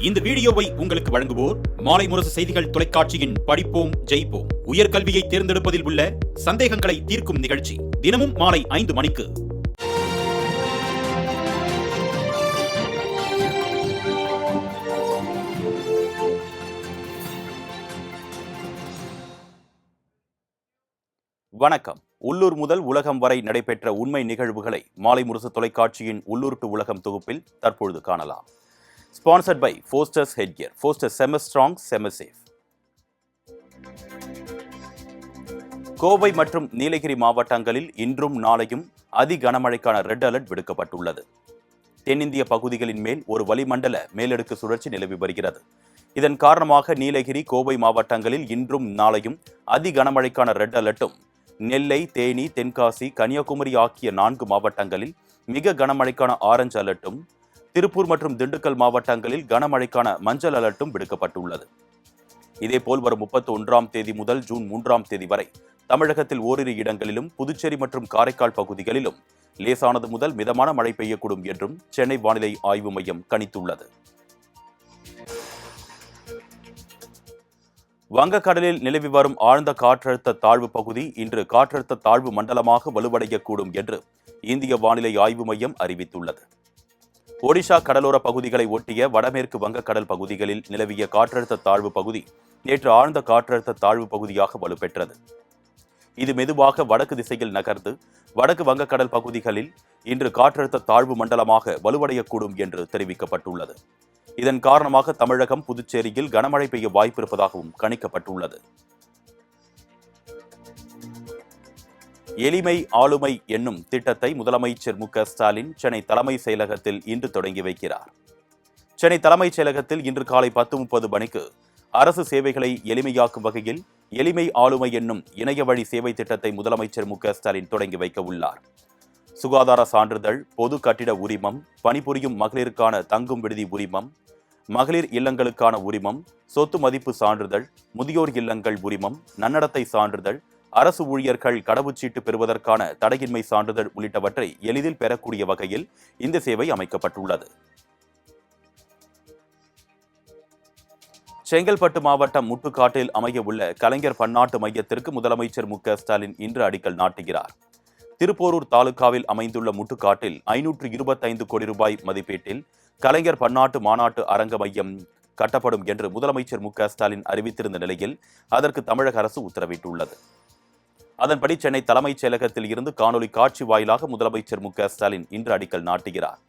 இந்த வீடியோவை உங்களுக்கு வழங்குவோர் மாலை முரசு செய்திகள் தொலைக்காட்சியின் படிப்போம் ஜெயிப்போம். உயர்கல்வியை தேர்ந்தெடுப்பதில் உள்ள சந்தேகங்களை தீர்க்கும் நிகழ்ச்சி தினமும் மாலை ஐந்து மணிக்கு. வணக்கம். உள்ளூர் முதல் உலகம் வரை நடைபெற்ற உண்மை நிகழ்வுகளை மாலை முரசு தொலைக்காட்சியின் உள்ளூர் டு உலகம் தொகுப்பில் தற்பொழுது காணலாம். Sponsored by Fosters headgear Foster செம ஸ்ட்ராங் செம சேஃப் கோவை மற்றும் நீலகிரி மாவட்டங்களில் இன்றும் நாளையும் அதி கனமழைக்கான ரெட் அலர்ட் விடுக்கப்பட்டுள்ளது. தென்னிந்திய பகுதிகளின் மேல் ஒரு வளிமண்டல மேலடுக்கு சுழற்சி நிலவி வருகிறது. இதன் காரணமாக நீலகிரி கோவை மாவட்டங்களில் இன்றும் நாளையும் அதி கனமழைக்கான ரெட் அலர்ட்டும் நெல்லை தேனி தென்காசி கன்னியாகுமரி ஆகிய நான்கு மாவட்டங்களில் மிக கனமழைக்கான ஆரஞ்சு அலர்ட்டும் திருப்பூர் மற்றும் திண்டுக்கல் மாவட்டங்களில் கனமழைக்கான மஞ்சள் அலர்ட்டும் விடுக்கப்பட்டுள்ளது. இதேபோல் வரும் முப்பத்தி ஒன்றாம் தேதி முதல் ஜூன் மூன்றாம் தேதி வரை தமிழகத்தில் ஓரிரு இடங்களிலும் புதுச்சேரி மற்றும் காரைக்கால் பகுதிகளிலும் லேசானது முதல் மிதமான மழை பெய்யக்கூடும் என்றும் சென்னை வானிலை ஆய்வு மையம் கணித்துள்ளது. வங்கக்கடலில் நிலவி வரும் ஆழ்ந்த காற்றழுத்த தாழ்வு பகுதி இன்று காற்றழுத்த தாழ்வு மண்டலமாக வலுவடையக்கூடும் என்று இந்திய வானிலை ஆய்வு மையம் அறிவித்துள்ளது. ஒடிஷா கடலோர பகுதிகளை ஒட்டிய வடமேற்கு வங்கக்கடல் பகுதிகளில் நிலவிய காற்றழுத்த தாழ்வு பகுதி நேற்று ஆழ்ந்த காற்றழுத்த தாழ்வு பகுதியாக வலுப்பெற்றது. இது மெதுவாக வடக்கு திசையில் நகர்ந்து வடக்கு வங்கக்கடல் பகுதிகளில் இன்று காற்றழுத்த தாழ்வு மண்டலமாக வலுவடையக்கூடும் என்று தெரிவிக்கப்பட்டுள்ளது. இதன் காரணமாக தமிழகம் புதுச்சேரியில் கனமழை பெய்ய வாய்ப்பிருப்பதாகவும் கணிக்கப்பட்டுள்ளது. எளிமை ஆளுமை என்னும் திட்டத்தை முதலமைச்சர் மு ஸ்டாலின் சென்னை தலைமைச் செயலகத்தில் இன்று தொடங்கி வைக்கிறார். சென்னை தலைமைச் செயலகத்தில் இன்று காலை பத்து முப்பது மணிக்கு அரசு சேவைகளை எளிமையாக்கும் வகையில் எளிமை ஆளுமை என்னும் இணைய வழி சேவை திட்டத்தை முதலமைச்சர் மு ஸ்டாலின் தொடங்கி வைக்க உள்ளார். சுகாதார சான்றிதழ் பொது கட்டிட உரிமம் பணிபுரியும் மகளிருக்கான தங்கும் விடுதி உரிமம் மகளிர் இல்லங்களுக்கான உரிமம் சொத்து மதிப்பு சான்றிதழ் முதியோர் இல்லங்கள் உரிமம் நன்னடத்தை சான்றிதழ் அரசு ஊழியர்கள் கடவுச்சீட்டு பெறுவதற்கான தடையின்மை சான்றிதழ் உள்ளிட்டவற்றை எளிதில் பெறக்கூடிய வகையில் இந்த சேவை அமைக்கப்பட்டுள்ளது. செங்கல்பட்டு மாவட்டம் முட்டுக்காட்டில் அமைய உள்ள கலைஞர் பன்னாட்டு மையத்திற்கு முதலமைச்சர் மு ஸ்டாலின் இன்று அடிக்கல் நாட்டுகிறார். திருப்போரூர் தாலுகாவில் அமைந்துள்ள முட்டுக்காட்டில் ஐநூற்று இருபத்தைந்து கோடி ரூபாய் மதிப்பீட்டில் கலைஞர் பன்னாட்டு மாநாட்டு அரங்க மையம் கட்டப்படும் என்று முதலமைச்சர் மு ஸ்டாலின் அறிவித்திருந்த நிலையில் அதற்கு தமிழக அரசு உத்தரவிட்டுள்ளது. அதன்படி சென்னை தலைமைச் செயலகத்தில் இருந்து காணொலி காட்சி வாயிலாக முதலமைச்சர் மு க ஸ்டாலின் இன்று அடிக்கல் நாட்டுகிறார்.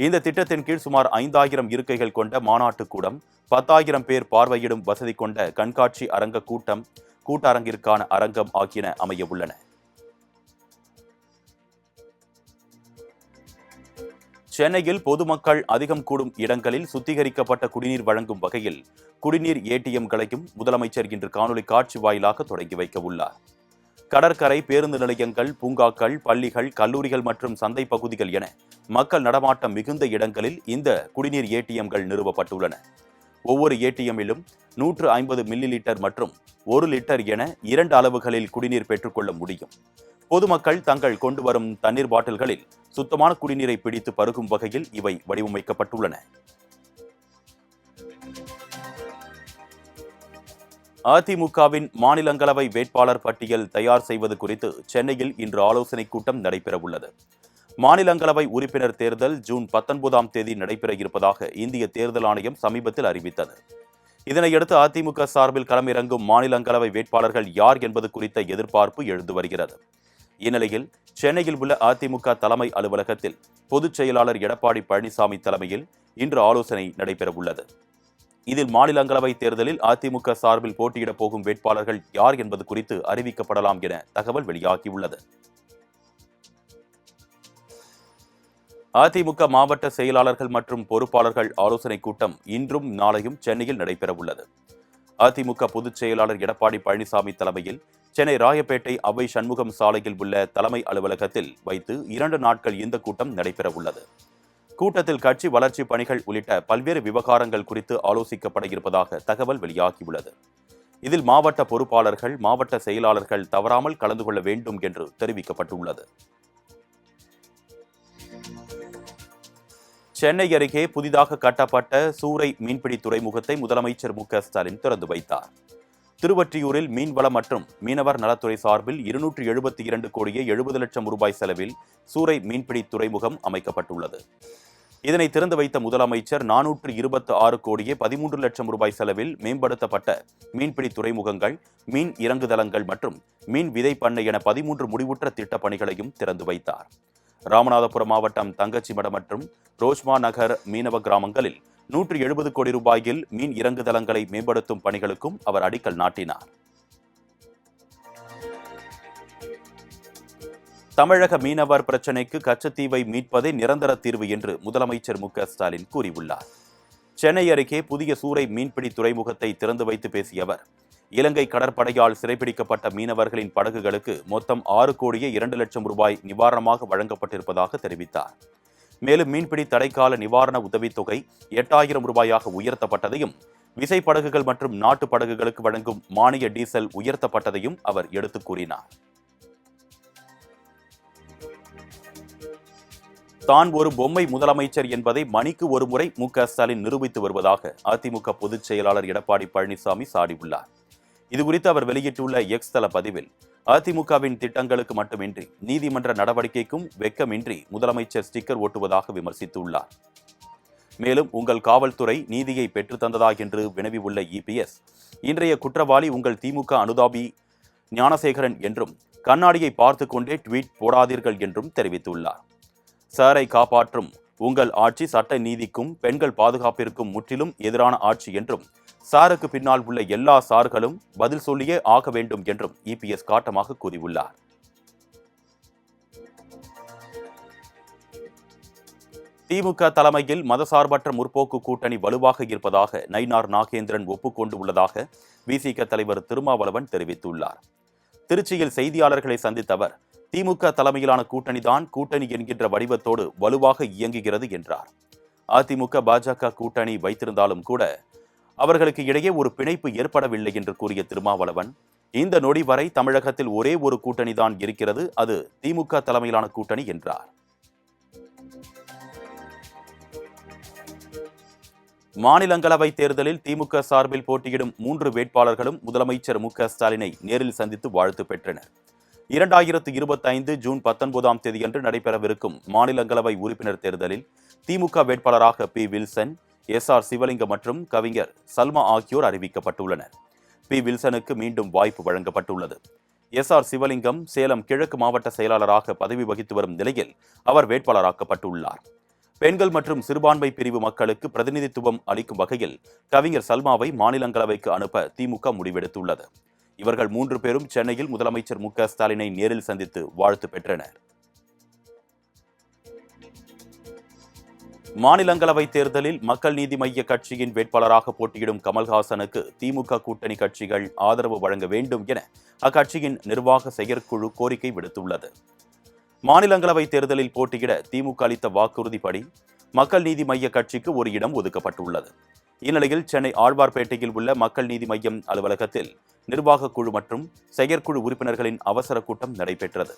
இந்த திட்டத்தின் கீழ் சுமார் ஐந்தாயிரம் இருக்கைகள் கொண்ட மாநாட்டு கூடம் பத்தாயிரம் பேர் பார்வையிடும் வசதி கொண்ட கண்காட்சி அரங்க கூட்டம் கூட்டரங்கிற்கான அரங்கம் ஆகியன அமைய உள்ளன. சென்னையில் பொதுமக்கள் அதிகம் கூடும் இடங்களில் சுத்திகரிக்கப்பட்ட குடிநீர் வழங்கும் வகையில் குடிநீர் ஏடிஎம்களையும் முதலமைச்சர் இன்று காணொலி காட்சி வாயிலாக தொடங்கி வைக்க உள்ளார். கடற்கரை பேருந்து நிலையங்கள் பூங்காக்கள் பள்ளிகள் கல்லூரிகள் மற்றும் சந்தை பகுதிகள் என மக்கள் நடமாட்டம் மிகுந்த இடங்களில் இந்த குடிநீர் ஏடிஎம்கள் நிறுவப்பட்டுள்ளன. ஒவ்வொரு ஏடிஎம்மிலும் நூற்று ஐம்பது மில்லி லிட்டர் மற்றும் ஒரு லிட்டர் என இரண்டு அளவுகளில் குடிநீர் பெற்றுக்கொள்ள முடியும். பொதுமக்கள் தங்கள் கொண்டு வரும் தண்ணீர் பாட்டில்களில் சுத்தமான குடிநீரை பிடித்து பருகும் வகையில் இவை வடிவமைக்கப்பட்டுள்ளன. அதிமுகவின் மாநிலங்களவை வேட்பாளர் பட்டியல் தயார் செய்வது குறித்து சென்னையில் இன்று ஆலோசனைக் கூட்டம் நடைபெறவுள்ளது. மாநிலங்களவை உறுப்பினர் தேர்தல் ஜூன் பத்தொன்பதாம் தேதி நடைபெற இருப்பதாக இந்திய தேர்தல் ஆணையம் சமீபத்தில் அறிவித்தது. இதனையடுத்து அதிமுக சார்பில் களமிறங்கும் மாநிலங்களவை வேட்பாளர்கள் யார் என்பது குறித்த எதிர்பார்ப்பு எழுந்து வருகிறது. இந்நிலையில் சென்னையில் உள்ள அதிமுக தலைமை அலுவலகத்தில் பொதுச் செயலாளர் எடப்பாடி பழனிசாமி தலைமையில் இன்று ஆலோசனை நடைபெறவுள்ளது. இதில் மாநிலங்களவை தேர்தலில் அதிமுக சார்பில் போட்டியிடப் போகும் வேட்பாளர்கள் யார் என்பது குறித்து அறிவிக்கப்படலாம் என தகவல் வெளியாகியுள்ளது. அதிமுக மாவட்ட செயலாளர்கள் மற்றும் பொறுப்பாளர்கள் ஆலோசனைக் கூட்டம் இன்றும் நாளையும் சென்னையில் நடைபெறவுள்ளது. அதிமுக பொதுச் செயலாளர் எடப்பாடி பழனிசாமி தலைமையில் சென்னை ராயப்பேட்டை அவை சண்முகம் சாலையில் உள்ள தலைமை அலுவலகத்தில் வைத்து இரண்டு நாட்கள் இந்த கூட்டம் நடைபெறவுள்ளது. கூட்டத்தில் கட்சி வளர்ச்சி பணிகள் உள்ளிட்ட பல்வேறு விவகாரங்கள் குறித்து ஆலோசிக்கப்பட இருப்பதாக தகவல் வெளியாகியுள்ளது. இதில் மாவட்ட பொறுப்பாளர்கள் மாவட்ட செயலாளர்கள் தவறாமல் கலந்து கொள்ள வேண்டும் என்று தெரிவிக்கப்பட்டுள்ளது. சென்னை அருகே புதிதாக கட்டப்பட்ட சூறை மீன்பிடி துறைமுகத்தை முதலமைச்சர் மு க ஸ்டாலின் திறந்து வைத்தார். திருவற்றியூரில் மீன்வளம் மற்றும் மீனவர் நலத்துறை சார்பில் இருநூற்று எழுபத்தி இரண்டு கோடியே எழுபது லட்சம் ரூபாய் செலவில் சூறை மீன்பிடி துறைமுகம் அமைக்கப்பட்டுள்ளது. இதனை திறந்து வைத்த முதலமைச்சர் நானூற்று இருபத்து ஆறு கோடியே பதிமூன்று லட்சம் ரூபாய் செலவில் மேம்படுத்தப்பட்ட மீன்பிடி துறைமுகங்கள் மீன் இறங்குதளங்கள் மற்றும் மீன் விதை பண்ணை என பதிமூன்று முடிவுற்ற திட்டப் பணிகளையும் திறந்து வைத்தார். ராமநாதபுரம் மாவட்டம் தங்கச்சிமடம் மற்றும் ரோஷ்மா நகர் மீனவ கிராமங்களில் நூற்றி எழுபது கோடி ரூபாயில் மீன் இறங்குதளங்களை மேம்படுத்தும் பணிகளுக்கும் அவர் அடிக்கல் நாட்டினார். தமிழக மீனவர் பிரச்சினைக்கு கச்சத்தீவை மீட்பதே நிரந்தர தீர்வு என்று முதலமைச்சர் மு ஸ்டாலின் கூறியுள்ளார். சென்னை அருகே புதிய சூறை மீன்பிடி துறைமுகத்தை திறந்து வைத்து பேசிய அவர் இலங்கை கடற்படையால் சிறைபிடிக்கப்பட்ட மீனவர்களின் படகுகளுக்கு மொத்தம் ஆறு கோடியே இரண்டு லட்சம் ரூபாய் நிவாரணமாக வழங்கப்பட்டிருப்பதாக தெரிவித்தார். மேலும் மீன்பிடி தடைக்கால நிவாரண உதவித்தொகை எட்டாயிரம் ரூபாயாக உயர்த்தப்பட்டதையும் விசைப்படகுகள் மற்றும் நாட்டு படகுகளுக்கு வழங்கும் மானிய டீசல் உயர்த்தப்பட்டதையும் அவர் எடுத்துக் கூறினார். தான் ஒரு பொம்மை முதலமைச்சர் என்பதை மணிக்கு ஒரு முறை மு க ஸ்டாலின் நிரூபித்து வருவதாக அதிமுக பொதுச் செயலாளர் எடப்பாடி பழனிசாமி சாடியுள்ளார். இதுகுறித்து அவர் வெளியிட்டுள்ள எக்ஸ் தள பதிவில் அதிமுகவின் திட்டங்களுக்கு மட்டுமின்றி நீதிமன்ற நடவடிக்கைக்கும் வெக்கமின்றி முதலமைச்சர் ஸ்டிக்கர் ஓட்டுவதாக விமர்சித்துள்ளார். மேலும் உங்கள் காவல்துறை நீதியை பெற்றுத்தந்ததா என்று வினவியுள்ள இபிஎஸ் இன்றைய குற்றவாளி உங்கள் திமுக அனுதாபி ஞானசேகரன் என்றும் கண்ணாடியை பார்த்து கொண்டே ட்வீட் போடாதீர்கள் என்றும் தெரிவித்துள்ளார். சாரை காப்பாற்றும் உங்கள் ஆட்சி சட்ட நீதிக்கும் பெண்கள் பாதுகாப்பிற்கும் முற்றிலும் எதிரான ஆட்சி என்றும் சாருக்கு பின்னால் உள்ள எல்லா சார்களும் பதில் சொல்லியே ஆக வேண்டும் என்றும் இபிஎஸ் காட்டமாக கூறியுள்ளார். திமுக தலைமையில் மதசார்பற்ற முற்போக்கு கூட்டணி வலுவாக இருப்பதாக நயினார் நாகேந்திரன் ஒப்புக்கொண்டு உள்ளதாக விசிக தலைவர் திருமாவளவன் தெரிவித்துள்ளார். திருச்சியில் செய்தியாளர்களை சந்தித்த அவர் திமுக தலைமையிலான கூட்டணிதான் கூட்டணி என்கின்ற வடிவத்தோடு வலுவாக இயங்குகிறது என்றார். அதிமுக பாஜக கூட்டணி வைத்திருந்தாலும் கூட அவர்களுக்கு இடையே ஒரு பிணைப்பு ஏற்படவில்லை என்று கூறிய திருமாவளவன் இந்த நொடி வரை தமிழகத்தில் ஒரே ஒரு கூட்டணி தான் இருக்கிறது அது திமுக தலைமையிலான கூட்டணி என்றார். மாநிலங்களவை தேர்தலில் திமுக சார்பில் போட்டியிடும் மூன்று வேட்பாளர்களும் முதலமைச்சர் மு ஸ்டாலினை நேரில் சந்தித்து வாழ்த்து பெற்றனர். இரண்டாயிரத்து இருபத்தைந்து ஜூன் பத்தொன்பதாம் தேதியன்று நடைபெறவிருக்கும் மாநிலங்களவை உறுப்பினர் தேர்தலில் திமுக வேட்பாளராக P. Wilson S R Sivalingam மற்றும் கவிஞர் சல்மா ஆகியோர் அறிவிக்கப்பட்டுள்ளனர். பி. வில்சனுக்கு மீண்டும் வாய்ப்பு வழங்கப்பட்டுள்ளது. எஸ் ஆர் சிவலிங்கம் சேலம் கிழக்கு மாவட்ட செயலாளராக பதவி வகித்து வரும் நிலையில் அவர் வேட்பாளராக்கப்பட்டுள்ளார். பெண்கள் மற்றும் சிறுபான்மை பிரிவு மக்களுக்கு பிரதிநிதித்துவம் அளிக்கும் வகையில் கவிஞர் சல்மாவை மாநிலங்களவைக்கு அனுப்ப திமுக முடிவெடுத்துள்ளது. இவர்கள் மூன்று பேரும் சென்னையில் முதலமைச்சர் மு ஸ்டாலினை நேரில் சந்தித்து வாழ்த்து பெற்றனர். மாநிலங்களவை தேர்தலில் மக்கள் நீதி மைய கட்சியின் வேட்பாளராக போட்டியிடும் கமல்ஹாசனுக்கு திமுக கூட்டணி கட்சிகள் ஆதரவு வழங்க வேண்டும் என அக்கட்சியின் நிர்வாக செயற்குழு கோரிக்கை விடுத்துள்ளது. மாநிலங்களவை தேர்தலில் போட்டியிட திமுக அளித்த வாக்குறுதிப்படி மக்கள் நீதி மைய கட்சிக்கு ஒரு இடம் ஒதுக்கப்பட்டுள்ளது. இந்நிலையில் சென்னை ஆழ்வார்பேட்டையில் உள்ள மக்கள் நீதி மையம் அலுவலகத்தில் நிர்வாக குழு மற்றும் செயற்குழு உறுப்பினர்களின் அவசர கூட்டம் நடைபெற்றது.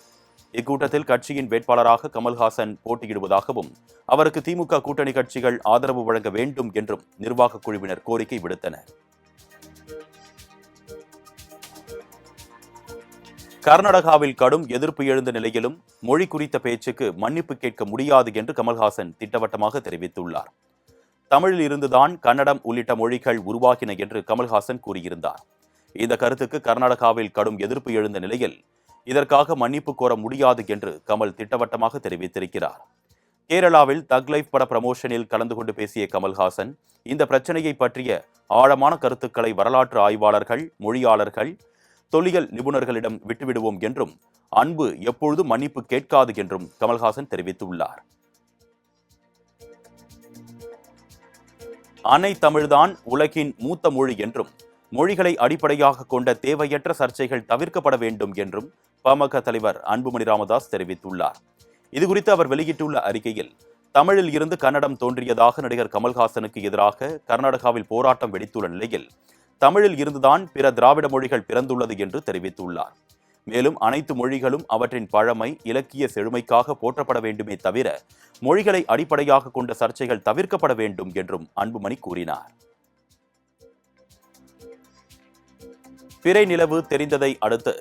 இக்கூட்டத்தில் கட்சியின் வேட்பாளராக கமல்ஹாசன் போட்டியிடுவதாகவும் அவருக்கு திமுக கூட்டணி கட்சிகள் ஆதரவு வழங்க வேண்டும் என்றும் நிர்வாக குழுவினர் கோரிக்கை விடுத்தனர். கர்நாடகாவில் கடும் எதிர்ப்பு எழுந்த நிலையிலும் மொழி குறித்த பேச்சுக்கு மன்னிப்பு கேட்க முடியாது என்று கமல்ஹாசன் திட்டவட்டமாக தெரிவித்துள்ளார். தமிழில் இருந்துதான் கன்னடம் உள்ளிட்ட மொழிகள் உருவாகின என்று கமல்ஹாசன் கூறியிருந்தார். இந்த கருத்துக்கு கர்நாடகாவில் கடும் எதிர்ப்பு எழுந்த நிலையில் இதற்காக மன்னிப்பு கோர முடியாது என்று கமல் திட்டவட்டமாக தெரிவித்திருக்கிறார். கேரளாவில் தக் லைஃப் பட ப்ரமோஷனில் கலந்து கொண்டு பேசிய கமல்ஹாசன் இந்த பிரச்சனையை பற்றிய ஆழமான கருத்துக்களை வரலாற்று ஆய்வாளர்கள் மொழியாளர்கள் தொல்லியல் நிபுணர்களிடம் விட்டுவிடுவோம் என்றும் அன்பு எப்பொழுதும் மன்னிப்பு கேட்காது என்றும் கமல்ஹாசன் தெரிவித்துள்ளார். அன்னை தமிழ்தான் உலகின் மூத்த மொழி என்றும் மொழிகளை அடிப்படையாக கொண்ட தேவையற்ற சர்ச்சைகள் தவிர்க்கப்பட வேண்டும் என்றும் பாமக தலைவர் அன்புமணி ராமதாஸ் தெரிவித்துள்ளார். இதுகுறித்து அவர் வெளியிட்டுள்ள அறிக்கையில் தமிழில் இருந்து கன்னடம் தோன்றியதாக நடிகர் கமல்ஹாசனுக்கு எதிராக கர்நாடகாவில் போராட்டம் வெடித்துள்ள நிலையில் தமிழில் இருந்துதான் பிற திராவிட மொழிகள் பிறந்துள்ளது என்று தெரிவித்துள்ளார். மேலும் அனைத்து மொழிகளும் அவற்றின் பழமை இலக்கிய செழுமைக்காக போற்றப்பட வேண்டுமே தவிர மொழிகளை அடிப்படையாக கொண்ட சர்ச்சைகள் தவிர்க்கப்பட வேண்டும் என்றும் அன்புமணி கூறினார். பிறை நிலவு தெரிந்ததை அடுத்து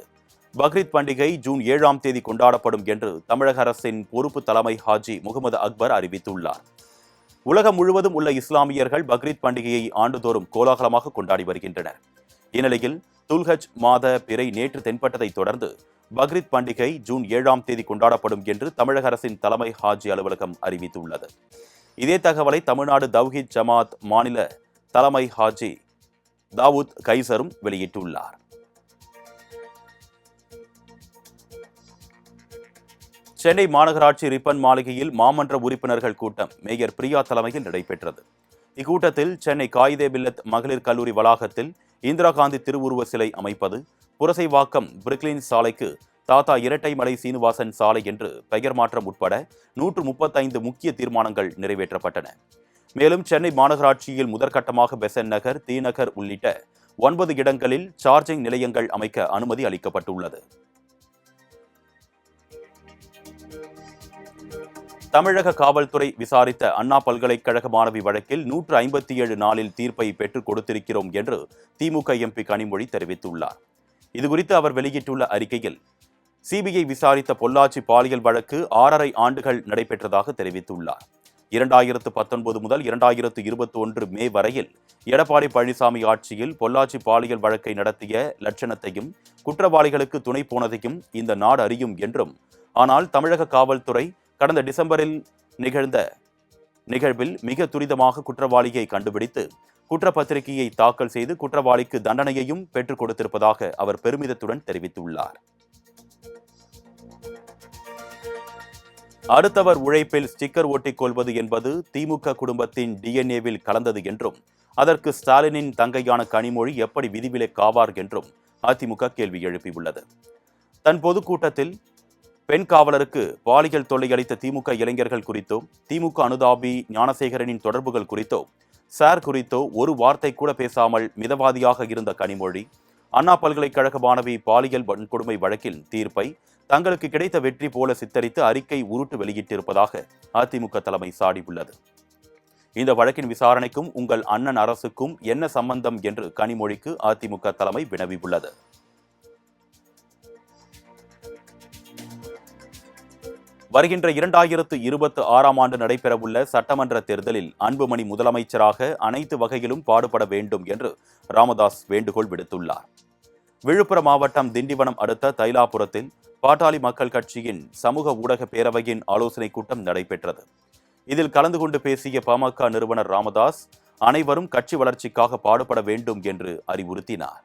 பக்ரீத் பண்டிகை ஜூன் ஏழாம் தேதி கொண்டாடப்படும் என்று தமிழக அரசின் பொறுப்பு தலைமை ஹாஜி முகமது அக்பர் அறிவித்துள்ளார். உலகம் முழுவதும் உள்ள இஸ்லாமியர்கள் பக்ரீத் பண்டிகையை ஆண்டுதோறும் கோலாகலமாக கொண்டாடி வருகின்றனர். இந்நிலையில் துல்ஹஜ் மாத பிறை நேற்று தென்பட்டதைத் தொடர்ந்து பக்ரீத் பண்டிகை ஜூன் ஏழாம் தேதி கொண்டாடப்படும் என்று தமிழக அரசின் தலைமை ஹாஜி அலுவலகம் அறிவித்துள்ளது. இதே தகவலை தமிழ்நாடு தவ்ஹீத் ஜமாத் மாநில தலைமை ஹாஜி தாவூத் கைசரும் வெளியிட்டுள்ளார். சென்னை மாநகராட்சி ரிப்பன் மாளிகையில் மாமன்ற உறுப்பினர்கள் கூட்டம் மேயர் பிரியா தலைமையில் நடைபெற்றது. இக்கூட்டத்தில் சென்னை காயிதே பில்லத் மகளிர் கல்லூரி வளாகத்தில் இந்திரா காந்தி திருவுருவ சிலை அமைப்பது புரசைவாக்கம் பிரிக்லின் சாலைக்கு தாத்தா இரட்டைமலை சீனிவாசன் சாலை என்று பெயர் மாற்றம் உட்பட நூற்று முப்பத்தைந்து முக்கிய தீர்மானங்கள் நிறைவேற்றப்பட்டன. மேலும் சென்னை மாநகராட்சியில் முதற்கட்டமாக பெசன் நகர் தீநகர் உள்ளிட்ட ஒன்பது இடங்களில் சார்ஜிங் நிலையங்கள் அமைக்க அனுமதி அளிக்கப்பட்டுள்ளது. தமிழக காவல்துறை விசாரித்த அண்ணா பல்கலைக்கழக மாணவி வழக்கில் நூற்று ஐம்பத்தி ஏழு நாளில் தீர்ப்பை பெற்றுக் கொடுத்திருக்கிறோம் என்று திமுக எம்பி கனிமொழி தெரிவித்துள்ளார். இதுகுறித்து அவர் வெளியிட்டுள்ள அறிக்கையில் சிபிஐ விசாரித்த பொள்ளாச்சி பாலியல் வழக்கு ஆறரை ஆண்டுகள் நடைபெற்றதாக தெரிவித்துள்ளார். இரண்டாயிரத்து பத்தொன்பது முதல் இரண்டாயிரத்து இருபத்தி ஒன்று மே வரையில் எடப்பாடி பழனிசாமி ஆட்சியில் பொள்ளாச்சி பாலியல் வழக்கை நடத்திய லட்சணத்தையும் குற்றவாளிகளுக்கு துணை போனதையும் இந்த நாடு அறியும் என்றும் ஆனால் தமிழக காவல்துறை கடந்த டிசம்பரில் நிகழ்ந்த நிகழ்வில் மிக துரிதமாக குற்றவாளியை கண்டுபிடித்து குற்றப்பத்திரிகையை தாக்கல் செய்து குற்றவாளிக்கு தண்டனையையும் பெற்றுக் கொடுத்திருப்பதாக அவர் பெருமிதத்துடன் தெரிவித்துள்ளார். அடுத்தவர் உழைப்பில் ஸ்டிக்கர் ஒட்டிக் கொள்வது என்பது திமுக குடும்பத்தின் டிஎன்ஏவில் கலந்தது என்றும் அதற்கு ஸ்டாலினின் தங்கையான கனிமொழி எப்படி விதிவிலக்காவார் என்றும் அதிமுக கேள்வி எழுப்பியுள்ளது. தன் பொதுக்கூட்டத்தில் பெண் காவலருக்கு பாலியல் தொல்லை அளித்த திமுக இளைஞர்கள் குறித்தோ திமுக அனுதாபி ஞானசேகரனின் தொடர்புகள் குறித்தோ சார் குறித்தோ ஒரு வார்த்தை கூட பேசாமல் மிதவாதியாக இருந்த கனிமொழி அண்ணா பல்கலைக்கழக மாணவி பாலியல் வன்கொடுமை வழக்கில் தீர்ப்பை தங்களுக்கு கிடைத்த வெற்றி போல சித்தரித்து அறிக்கை உருட்டு வெளியிட்டிருப்பதாக அதிமுக தலைமை சாடியுள்ளது இந்த வழக்கின் விசாரணைக்கும் உங்கள் அண்ணன் அரசுக்கும் என்ன சம்பந்தம் என்று கனிமொழிக்கு அதிமுக தலைமை வினவியுள்ளது. வருகின்ற இரண்டாயிரத்து இருபத்தி ஆறாம் ஆண்டு நடைபெறவுள்ள சட்டமன்ற தேர்தலில் அன்புமணி முதலமைச்சராக அனைத்து வகையிலும் பாடுபட வேண்டும் என்று ராமதாஸ் வேண்டுகோள் விடுத்துள்ளார். விழுப்புரம் மாவட்டம் திண்டிவனம் அடுத்த தைலாபுரத்தில் பாட்டாளி மக்கள் கட்சியின் சமூக ஊடக பேரவையின் ஆலோசனைக் கூட்டம் நடைபெற்றது. இதில் கலந்து கொண்டு பேசிய பாமக நிறுவனர் ராமதாஸ் அனைவரும் கட்சி வளர்ச்சிக்காக பாடுபட வேண்டும் என்று அறிவுறுத்தினார்.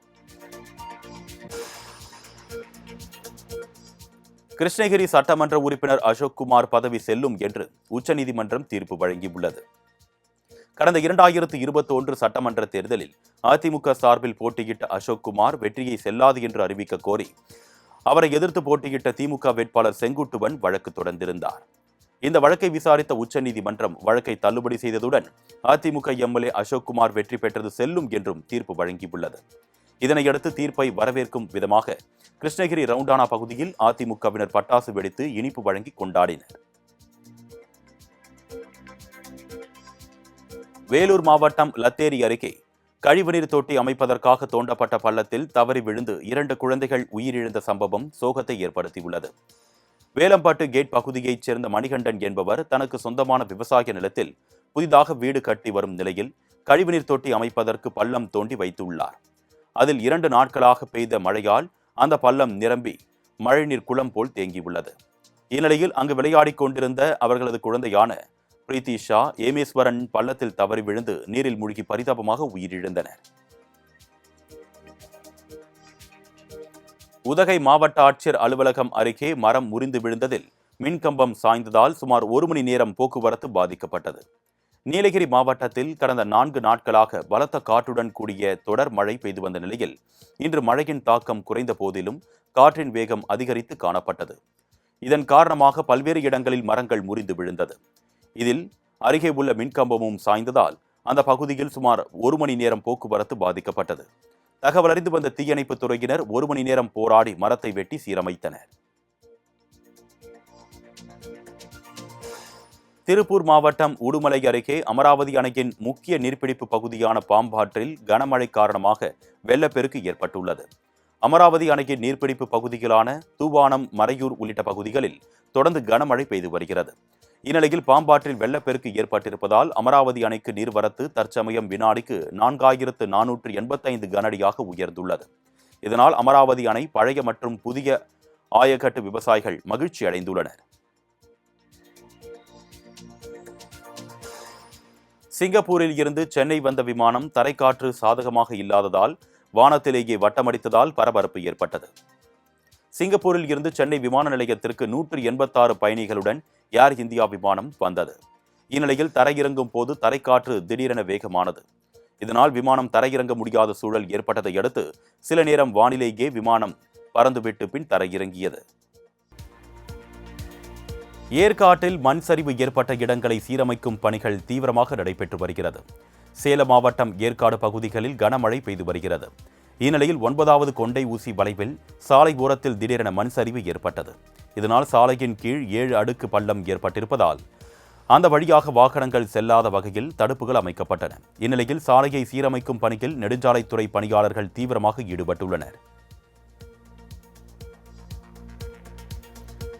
கிருஷ்ணகிரி சட்டமன்ற உறுப்பினர் அசோக் குமார் பதவி செல்லும் என்று உச்சநீதிமன்றம் தீர்ப்பு வழங்கியுள்ளது. கடந்த இரண்டாயிரத்து இருபத்தொன்று சட்டமன்ற தேர்தலில் அதிமுக சார்பில் போட்டியிட்ட அசோக் குமார் வெற்றியை செல்லாது என்று அறிவிக்க கோரி அவரை எதிர்த்து போட்டியிட்ட திமுக வேட்பாளர் செங்குட்டுவன் வழக்கு தொடர்ந்திருந்தார். இந்த வழக்கை விசாரித்த உச்சநீதிமன்றம் வழக்கை தள்ளுபடி செய்ததுடன் அதிமுக எம்எல்ஏ அசோக்குமார் வெற்றி பெற்றது செல்லும் என்றும் தீர்ப்பு வழங்கியுள்ளது. இதனையடுத்து தீர்ப்பை வரவேற்கும் விதமாக கிருஷ்ணகிரி ரவுண்டானா பகுதியில் அதிமுகவினர் பட்டாசு வெடித்து இனிப்பு வழங்கி கொண்டாடினர். வேலூர் மாவட்டம் லத்தேரி அருகே கழிவுநீர் தொட்டி அமைப்பதற்காக தோண்டப்பட்ட பள்ளத்தில் தவறி விழுந்து இரண்டு குழந்தைகள் உயிரிழந்த சம்பவம் சோகத்தை ஏற்படுத்தியுள்ளது. வேலம்பாட்டு கேட் பகுதியைச் சேர்ந்த மணிகண்டன் என்பவர் தனக்கு சொந்தமான விவசாய நிலத்தில் புதிதாக வீடு கட்டி வரும் நிலையில் கழிவுநீர் தொட்டி அமைப்பதற்கு பள்ளம் தோண்டி வைத்துள்ளார். அதில் இரண்டு நாட்களாக பெய்த மழையால் அந்த பள்ளம் நிரம்பி மழைநீர் குளம் போல் தேங்கியுள்ளது. இந்நிலையில் அங்கு விளையாடிக் கொண்டிருந்த அவர்களது குழந்தையான பிரீத்திஷா ஏமேஸ்வரன் பள்ளத்தில் தவறி விழுந்து நீரில் மூழ்கி பரிதாபமாக உயிரிழந்தனர். உதகை மாவட்ட ஆட்சியர் அலுவலகம் அருகே மரம் முறிந்து விழுந்ததில் மின்கம்பம் சாய்ந்ததால் சுமார் ஒரு மணி நேரம் போக்குவரத்து பாதிக்கப்பட்டது. நீலகிரி மாவட்டத்தில் கடந்த நான்கு நாட்களாக பலத்த காற்றுடன் கூடிய தொடர் மழை பெய்து வந்த நிலையில் இன்று மழையின் தாக்கம் குறைந்த போதிலும் காற்றின் வேகம் அதிகரித்து காணப்பட்டது. இதன் காரணமாக பல்வேறு இடங்களில் மரங்கள் முறிந்து விழுந்தது. இதில் அருகே உள்ள மின்கம்பமும் சாய்ந்ததால் அந்த பகுதியில் சுமார் ஒரு மணி நேரம் போக்குவரத்து பாதிக்கப்பட்டது. தகவல் அறிந்து வந்த தீயணைப்புத் துறையினர் ஒரு மணி நேரம் போராடி மரத்தை வெட்டி சீரமைத்தனர். திருப்பூர் மாவட்டம் உடுமலை அருகே அமராவதி அணையின் முக்கிய நீர்பிடிப்பு பகுதியான பாம்பாற்றில் கனமழை காரணமாக வெள்ளப்பெருக்கு ஏற்பட்டுள்ளது. அமராவதி அணையின் நீர்பிடிப்பு பகுதிகளான தூவானம் மறையூர் உள்ளிட்ட பகுதிகளில் தொடர்ந்து கனமழை பெய்து வருகிறது. இந்நிலையில் பாம்பாற்றில் வெள்ளப்பெருக்கு ஏற்பட்டிருப்பதால் அமராவதி அணைக்கு நீர்வரத்து தற்சமயம் வினாடிக்கு நான்காயிரத்து நானூற்று எண்பத்தைந்து கனடியாக உயர்ந்துள்ளது. இதனால் அமராவதி அணை பழைய மற்றும் புதிய ஆயக்கட்டு விவசாயிகள் மகிழ்ச்சி அடைந்துள்ளனர் சிங்கப்பூரில் இருந்து சென்னை வந்த விமானம் தரைக்காற்று சாதகமாக இல்லாததால் வானத்திலேயே வட்டமடித்ததால் பரபரப்பு ஏற்பட்டது. சிங்கப்பூரில் இருந்து சென்னை விமான நிலையத்திற்கு நூற்று எண்பத்தாறு பயணிகளுடன் ஏர் இந்தியா விமானம் வந்தது. இந்நிலையில் தரையிறங்கும் போது தரைக்காற்று திடீரென வேகமானது. இதனால் விமானம் தரையிறங்க முடியாத சூழல் ஏற்பட்டதை அடுத்து சில நேரம் வானிலேயே விமானம் பறந்துவிட்டு பின் தரையிறங்கியது. ஏற்காட்டில் மண் சரிவு ஏற்பட்ட இடங்களை சீரமைக்கும் பணிகள் தீவிரமாக நடைபெற்று வருகிறது. சேலம் மாவட்டம் ஏற்காடு பகுதிகளில் கனமழை பெய்து வருகிறது. இந்நிலையில் ஒன்பதாவது கொண்டை ஊசி வளைவில் சாலை ஓரத்தில் திடீரென மண் சரிவு ஏற்பட்டது. இதனால் சாலையின் கீழ் ஏழு அடுக்கு பள்ளம் ஏற்பட்டிருப்பதால் அந்த வழியாக வாகனங்கள் செல்லாத வகையில் தடுப்புகள் அமைக்கப்பட்டன. இந்நிலையில் சாலையை சீரமைக்கும் பணியில் நெடுஞ்சாலைத்துறை பணியாளர்கள் தீவிரமாக ஈடுபட்டுள்ளனர்.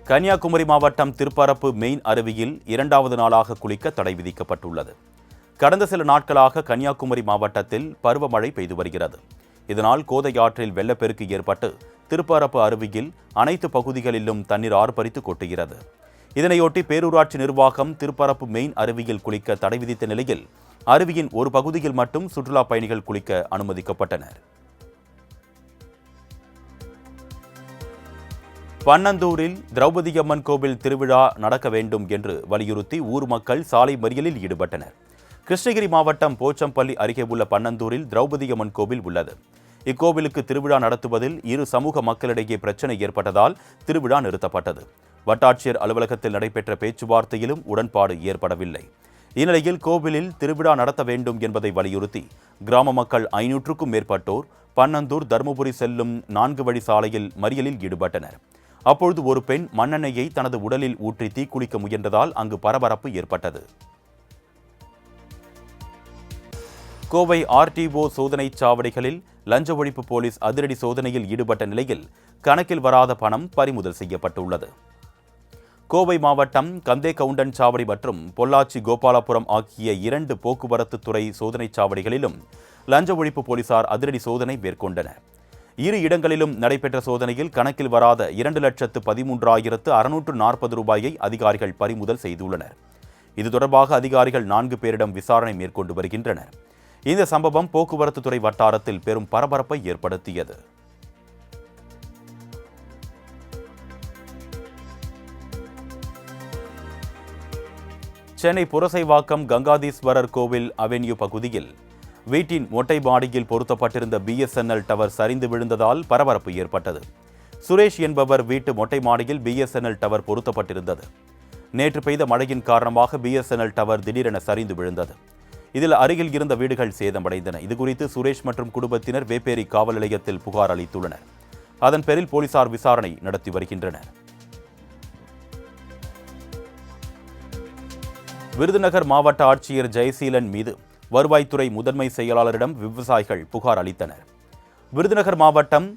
கன்னியாகுமரி மாவட்டம் திருப்பரப்பு மெயின் அருவியில் இரண்டாவது நாளாக குளிக்க தடை விதிக்கப்பட்டுள்ளது. கடந்த சில நாட்களாக கன்னியாகுமரி மாவட்டத்தில் பருவமழை பெய்து வருகிறது. இதனால் கோதை ஆற்றில் வெள்ளப்பெருக்கு ஏற்பட்டு திருப்பரப்பு அருவியில் அனைத்து பகுதிகளிலும் தண்ணீர் ஆர்ப்பரித்து கொட்டுகிறது. இதனையொட்டி பேரூராட்சி நிர்வாகம் திருப்பரப்பு மெயின் அருவியில் குளிக்க தடை விதித்த நிலையில் அருவியின் ஒரு பகுதியில் மட்டும் சுற்றுலா பயணிகள் குளிக்க அனுமதிக்கப்பட்டனர். பன்னந்தூரில் திரௌபதி அம்மன் கோவில் திருவிழா நடக்க வேண்டும் என்று வலியுறுத்தி ஊர் மக்கள் சாலை மறியலில் ஈடுபட்டனர். கிருஷ்ணகிரி மாவட்டம் போச்சம்பள்ளி அருகே உள்ள பன்னந்தூரில் திரௌபதி அம்மன் கோவில் உள்ளது. இக்கோவிலுக்கு திருவிழா நடத்துவதில் இரு சமூக மக்களிடையே பிரச்சனை ஏற்பட்டதால் திருவிழா நிறுத்தப்பட்டது. வட்டாட்சியர் அலுவலகத்தில் நடைபெற்ற பேச்சுவார்த்தையிலும் உடன்பாடு ஏற்படவில்லை. இந்நிலையில் கோவிலில் திருவிழா நடத்த வேண்டும் என்பதை வலியுறுத்தி கிராம மக்கள் ஐநூற்றுக்கும் மேற்பட்டோர் பன்னந்தூர் தருமபுரி செல்லும் நான்கு வழி சாலையில் மறியலில் ஈடுபட்டனர். அப்பொழுது ஒரு பெண் மண்ணெண்ணெயை தனது உடலில் ஊற்றி தீக்குளிக்க முயன்றதால் அங்கு பரபரப்பு ஏற்பட்டது. கோவை ஆர்டிஓ சோதனை சாவடிகளில் லஞ்ச ஒழிப்பு போலீஸ் அதிரடி சோதனையில் ஈடுபட்ட நிலையில் கணக்கில் வராத பணம் பறிமுதல் செய்யப்பட்டுள்ளது. கோவை மாவட்டம் கந்தே கவுண்டன் சாவடி மற்றும் பொள்ளாச்சி கோபாலபுரம் ஆகிய இரண்டு போக்குவரத்து துறை சோதனை சாவடிகளிலும் லஞ்ச ஒழிப்பு போலீசார் அதிரடி சோதனை மேற்கொண்டனர். இரு இடங்களிலும் நடைபெற்ற சோதனையில் கணக்கில் வராத இரண்டு லட்சத்து பதிமூன்றாயிரத்து அறுநூற்று நாற்பது ரூபாயை அதிகாரிகள் பறிமுதல் செய்துள்ளனர். இது தொடர்பாக அதிகாரிகள் நான்கு பேரிடம் விசாரணை மேற்கொண்டு வருகின்றனர். இந்த சம்பவம் போக்குவரத்து துறை வட்டாரத்தில் பெரும் பரபரப்பை ஏற்படுத்தியது. சென்னை புரசைவாக்கம் கங்காதீஸ்வரர் கோவில் அவென்யூ பகுதியில் வீட்டின் மொட்டை மாடியில் பொருத்தப்பட்டிருந்த பிஎஸ்என்எல் டவர் சரிந்து விழுந்ததால் பரபரப்பு ஏற்பட்டது. சுரேஷ் என்பவர் வீட்டு மொட்டை மாடியில் பிஎஸ்என்எல் டவர் பொருத்தப்பட்டிருந்தது. நேற்று பெய்த மழையின் காரணமாக பிஎஸ்என்எல் டவர் திடீரென சரிந்து விழுந்தது. இதில் அருகில் இருந்த வீடுகள் சேதமடைந்தன. இதுகுறித்து சுரேஷ் மற்றும் குடும்பத்தினர் வேப்பேரி காவல் நிலையத்தில் புகார் அளித்துள்ளனர். அதன் பேரில் போலீசார் விசாரணை நடத்தி வருகின்றனர். விருதுநகர் மாவட்ட ஆட்சியர் ஜெயசீலன் மீது வருவாய்த்துறை முதன்மை செயலாளரிடம் விவசாயிகள் புகார் அளித்தனர். விருதுநகர் மாவட்டம்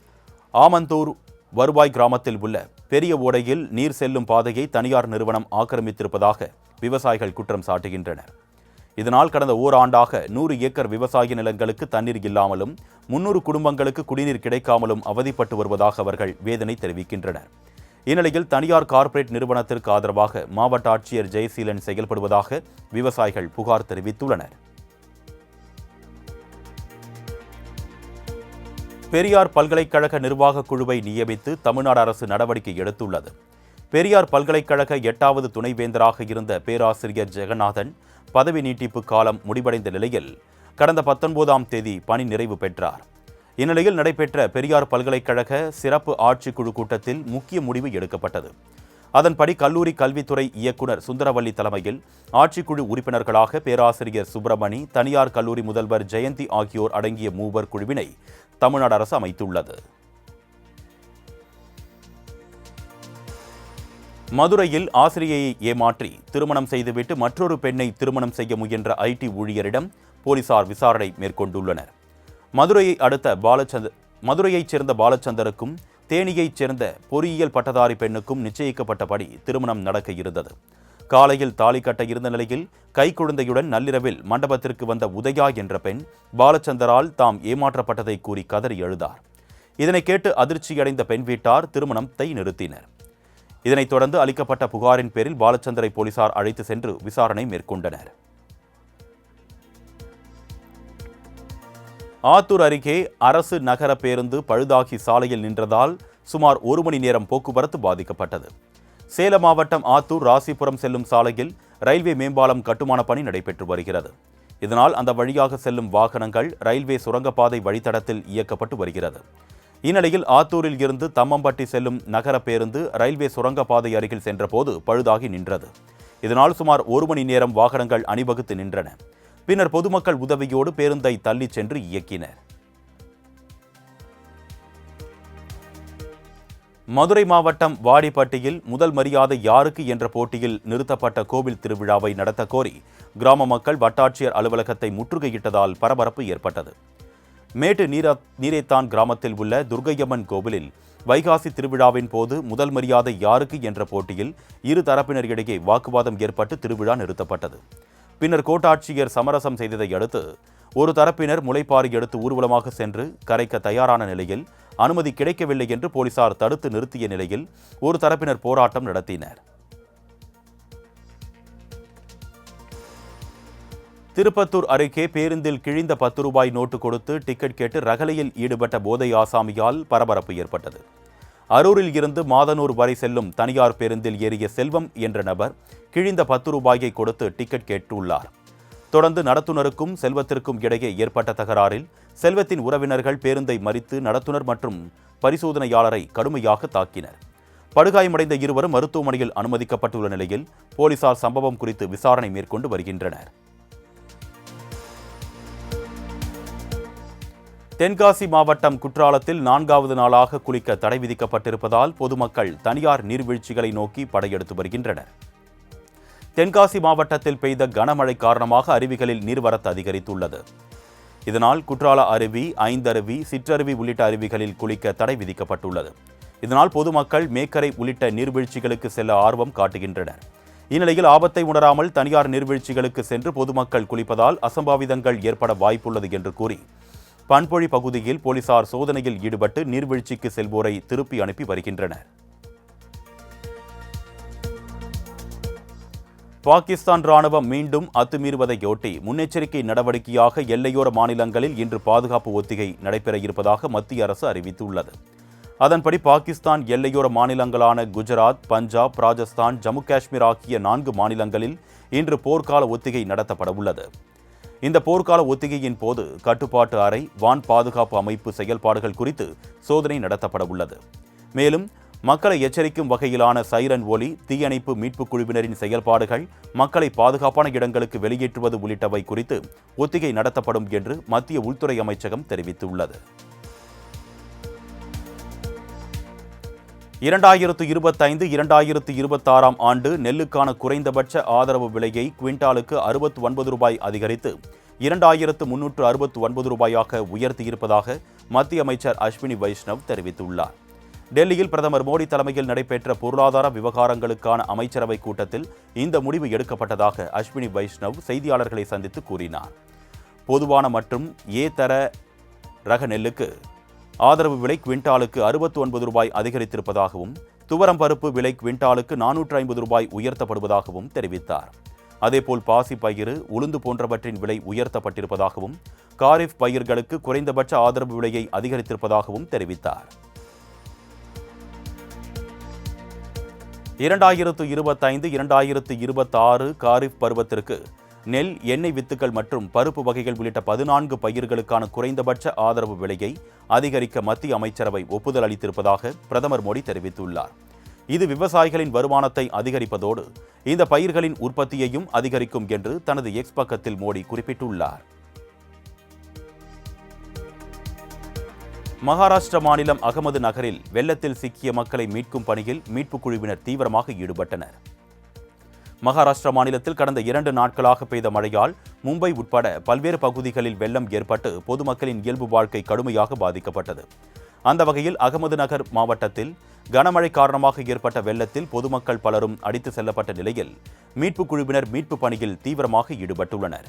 ஆமந்தூர் வருவாய் கிராமத்தில் உள்ள பெரிய ஓடையில் நீர் செல்லும் பாதையை தனியார் நிறுவனம் ஆக்கிரமித்திருப்பதாக விவசாயிகள் குற்றம் சாட்டுகின்றனர். இதனால் கடந்த ஓராண்டாக நூறு ஏக்கர் விவசாய நிலங்களுக்கு தண்ணீர் இல்லாமலும் முன்னூறு குடும்பங்களுக்கு குடிநீர் கிடைக்காமலும் அவதிப்பட்டு வருவதாக அவர்கள் வேதனை தெரிவிக்கின்றனர். இந்நிலையில் தனியார் கார்ப்பரேட் நிறுவனத்திற்கு ஆதரவாக மாவட்ட ஆட்சியர் ஜெயசீலன் செயல்படுவதாக விவசாயிகள் புகார் தெரிவித்துள்ளனர். பெரியார் பல்கலைக்கழக நிர்வாகக் குழுவை நியமித்து தமிழ்நாடு அரசு நடவடிக்கை எடுத்துள்ளது. பெரியார் பல்கலைக்கழக எட்டாவது துணைவேந்தராக இருந்த பேராசிரியர் ஜெகநாதன் பதவி நீட்டிப்பு காலம் முடிவடைந்த நிலையில் கடந்த பத்தொன்பதாம் தேதி பணி நிறைவு பெற்றார். இந்நிலையில் நடைபெற்ற பெரியார் பல்கலைக்கழக சிறப்பு ஆட்சிக்குழு கூட்டத்தில் முக்கிய முடிவு எடுக்கப்பட்டது. அதன்படி கல்லூரி கல்வித்துறை இயக்குனர் சுந்தரவல்லி தலைமையில் ஆட்சிக்குழு உறுப்பினர்களாக பேராசிரியர் சுப்பிரமணி தனியார் கல்லூரி முதல்வர் ஜெயந்தி ஆகியோர் அடங்கிய மூவர் குழுவினை தமிழ்நாடு அரசு அமைத்துள்ளது. மதுரையில் ஆசிரியையை ஏமாற்றி திருமணம் செய்துவிட்டு மற்றொரு பெண்ணை திருமணம் செய்ய முயன்ற ஐடி ஊழியரிடம் போலீசார் விசாரணை மேற்கொண்டுள்ளனர். மதுரையை அடுத்த பாலச்சந்தர் மதுரையைச் சேர்ந்த பாலச்சந்தருக்கும் தேனியைச் சேர்ந்த பொறியியல் பட்டதாரி பெண்ணுக்கும் நிச்சயிக்கப்பட்டபடி திருமணம் நடக்க இருந்தது. காலையில் தாலி கட்ட இருந்த நிலையில் கைக்குழந்தையுடன் நள்ளிரவில் மண்டபத்திற்கு வந்த உதயா என்ற பெண் பாலச்சந்தரால் தாம் ஏமாற்றப்பட்டதை கூறி கதறி எழுதார் இதனை கேட்டு அதிர்ச்சியடைந்த பெண் வீட்டார் திருமணத்தை நிறுத்தினர். இதனைத் தொடர்ந்து அளிக்கப்பட்ட புகாரின் பேரில் பாலச்சந்தரை போலீசார் அழைத்து சென்று விசாரணை மேற்கொண்டனர். ஆத்தூர் அருகே அரசு நகர பேருந்து பழுதாகி சாலையில் நின்றதால் சுமார் ஒரு மணி நேரம் போக்குவரத்து பாதிக்கப்பட்டது. சேலம் மாவட்டம் ஆத்தூர் ராசிபுரம் செல்லும் சாலையில் ரயில்வே மேம்பாலம் கட்டுமான பணி நடைபெற்று வருகிறது. இதனால் அந்த வழியாக செல்லும் வாகனங்கள் ரயில்வே சுரங்கப்பாதை வழித்தடத்தில் இயக்கப்பட்டு வருகிறது. இந்நிலையில் ஆத்தூரில் இருந்து தம்மம்பட்டி செல்லும் நகர பேருந்து ரயில்வே சுரங்கப்பாதை அருகில் சென்றபோது பழுதாகி நின்றது. இதனால் சுமார் ஒரு மணி நேரம் வாகனங்கள் அணிவகுத்து நின்றன. பின்னர் பொதுமக்கள் உதவியோடு பேருந்தை தள்ளிச் சென்று இயக்கினர். மதுரை மாவட்டம் வாடிப்பட்டியில் முதல் மரியாதை யாருக்கு என்ற போட்டியில் நிறுத்தப்பட்ட கோவில் திருவிழாவை நடத்த கோரி கிராம மக்கள் வட்டாட்சியர் அலுவலகத்தை முற்றுகையிட்டதால் பரபரப்பு ஏற்பட்டது. மேட்டு நீரா நீரைத்தான் கிராமத்தில் உள்ள துர்க்கையம்மன் கோவிலில் வைகாசி திருவிழாவின் போது முதல் மரியாதை யாருக்கு என்ற போட்டியில் இரு தரப்பினரிடையே வாக்குவாதம் ஏற்பட்டு திருவிழா நிறுத்தப்பட்டது. பின்னர் கோட்டாட்சியர் சமரசம் செய்ததை அடுத்து ஒரு தரப்பினர் முளைப்பாரி எடுத்து ஊர்வலமாக சென்று கரைக்க தயாரான நிலையில் அனுமதி கிடைக்கவில்லை என்று போலீசார் தடுத்து நிறுத்திய நிலையில் ஒரு தரப்பினர் போராட்டம் நடத்தினர். திருப்பத்தூர் அருகே பேருந்தில் கிழிந்த பத்து ரூபாய் நோட்டு கொடுத்து டிக்கெட் கேட்டு ரகலையில் ஈடுபட்ட போதை ஆசாமியால் பரபரப்பு ஏற்பட்டது. அரூரில் இருந்து மாதனூர் வரை செல்லும் தனியார் பேருந்தில் ஏறிய செல்வம் என்ற நபர் கிழிந்த பத்து ரூபாயை கொடுத்து டிக்கெட் கேட்டுள்ளார். தொடர்ந்து நடத்துனருக்கும் செல்வத்திற்கும் இடையே ஏற்பட்ட தகராறில் செல்வத்தின் உறவினர்கள் பேருந்தை மறித்து நடத்துனர் மற்றும் பரிசோதனையாளரை கடுமையாக தாக்கினர். படுகாயமடைந்த இருவரும் மருத்துவமனையில் அனுமதிக்கப்பட்டுள்ள நிலையில் போலீசார் சம்பவம் குறித்து விசாரணை மேற்கொண்டு வருகின்றனர். தென்காசி மாவட்டம் குற்றாலத்தில் நான்காவது நாளாக குளிக்க தடை விதிக்கப்பட்டிருப்பதால் பொதுமக்கள் தனியார் நீர்வீழ்ச்சிகளை நோக்கி படையெடுத்து வருகின்றனர். தென்காசி மாவட்டத்தில் பெய்த கனமழை காரணமாக அருவிகளில் நீர்வரத்து அதிகரித்துள்ளது. இதனால் குற்றால அருவி ஐந்தருவி சிற்றருவி உள்ளிட்ட அருவிகளில் குளிக்க தடை விதிக்கப்பட்டுள்ளது. இதனால் பொதுமக்கள் மேக்கரை உள்ளிட்ட நீர்வீழ்ச்சிகளுக்கு செல்ல ஆர்வம் காட்டுகின்றனர். இந்நிலையில் ஆபத்தை உணராமல் தனியார் நீர்வீழ்ச்சிகளுக்கு சென்று பொதுமக்கள் குளிப்பதால் அசம்பாவிதங்கள் ஏற்பட வாய்ப்புள்ளது என்று கூறி பண்பொழி பகுதியில் போலீசார் சோதனையில் ஈடுபட்டு நீர்வீழ்ச்சிக்கு செல்வோரை திருப்பி அனுப்பி வருகின்றனர். பாகிஸ்தான் ராணுவம் மீண்டும் அத்துமீறுவதையொட்டி முன்னெச்சரிக்கை நடவடிக்கையாக எல்லையோர மாநிலங்களில் இன்று பாதுகாப்பு ஒத்திகை நடைபெற இருப்பதாக மத்திய அரசு அறிவித்துள்ளது. அதன்படி பாகிஸ்தான் எல்லையோர மாநிலங்களான குஜராத் பஞ்சாப் ராஜஸ்தான் ஜம்மு காஷ்மீர் ஆகிய நான்கு மாநிலங்களில் இன்று போர்க்கால ஒத்திகை நடத்தப்பட உள்ளது இந்த போர்க்கால ஒத்திகையின் போது கட்டுப்பாட்டு அறை வான் பாதுகாப்பு அமைப்பு செயல்பாடுகள் குறித்து சோதனை நடத்தப்பட உள்ளது. மேலும் மக்களை எச்சரிக்கும் வகையிலான சைரன் ஒலி தீயணைப்பு மீட்புக் குழுவினரின் செயல்பாடுகள் மக்களை பாதுகாப்பான இடங்களுக்கு வெளியேற்றுவது உள்ளிட்டவை குறித்து ஒத்திகை நடத்தப்படும் என்று மத்திய உள்துறை அமைச்சகம் தெரிவித்துள்ளது. இரண்டாயிரத்து இருபத்தைந்து இரண்டாயிரத்து இருபத்தாறாம் ஆண்டு நெல்லுக்கான குறைந்தபட்ச ஆதரவு விலையை குவிண்டாலுக்கு அறுபத்து ஒன்பது ரூபாய் அதிகரித்து இரண்டாயிரத்து முன்னூற்று அறுபத்து ஒன்பது ரூபாயாக உயர்த்தியிருப்பதாக மத்திய அமைச்சர் அஸ்வினி வைஷ்ணவ் தெரிவித்துள்ளார். டெல்லியில் பிரதமர் மோடி தலைமையில் நடைபெற்ற பொருளாதார விவகாரங்களுக்கான அமைச்சரவை கூட்டத்தில் இந்த முடிவு எடுக்கப்பட்டதாக அஸ்வினி வைஷ்ணவ் செய்தியாளர்களை சந்தித்து கூறினார். பொதுவான மற்றும் ஏ தர ரக நெல்லுக்கு ஆதரவு விலை குவிண்டாலுக்கு அறுபத்து ஒன்பது ரூபாய் அதிகரித்திருப்பதாகவும் துவரம் பருப்பு விலை குவிண்டாலுக்கு நானூற்று ஐம்பது ரூபாய் உயர்த்தப்படுவதாகவும் தெரிவித்தார். அதேபோல் பாசி பயிறு உளுந்து போன்றவற்றின் விலை உயர்த்தப்பட்டிருப்பதாகவும் காரிஃப் பயிர்களுக்கு குறைந்தபட்ச ஆதரவு விலையை அதிகரித்திருப்பதாகவும் தெரிவித்தார். இரண்டாயிரத்து இருபத்தைந்து இரண்டாயிரத்து இருபத்தாறு காரிஃப் பருவத்திற்கு நெல் எண்ணெய் வித்துக்கள் மற்றும் பருப்பு வகைகள் உள்ளிட்ட பதினான்கு பயிர்களுக்கான குறைந்தபட்ச ஆதரவு விலையை அதிகரிக்க மத்திய அமைச்சரவை ஒப்புதல் அளித்திருப்பதாக பிரதமர் மோடி தெரிவித்துள்ளார். இது விவசாயிகளின் வருமானத்தை அதிகரிப்பதோடு இந்த பயிர்களின் உற்பத்தியையும் அதிகரிக்கும் என்று தனது எக்ஸ் பக்கத்தில் மோடி குறிப்பிட்டுள்ளார். மகாராஷ்டிர மாநிலம் அகமது நகரில் வெள்ளத்தில் சிக்கிய மக்களை மீட்கும் பணியில் மீட்புக் குழுவினர் தீவிரமாக ஈடுபட்டனர். மகாராஷ்டிரா மாநிலத்தில் கடந்த இரண்டு நாட்களாக பெய்த மழையால் மும்பை உட்பட பல்வேறு பகுதிகளில் வெள்ளம் ஏற்பட்டு பொதுமக்களின் இயல்பு வாழ்க்கை கடுமையாக பாதிக்கப்பட்டது. அந்த வகையில் அகமது நகர் மாவட்டத்தில் கனமழை காரணமாக ஏற்பட்ட வெள்ளத்தில் பொதுமக்கள் பலரும் அடித்து செல்லப்பட்ட நிலையில் மீட்புக் குழுவினர் மீட்பு பணியில் தீவிரமாக ஈடுபட்டுள்ளனர்.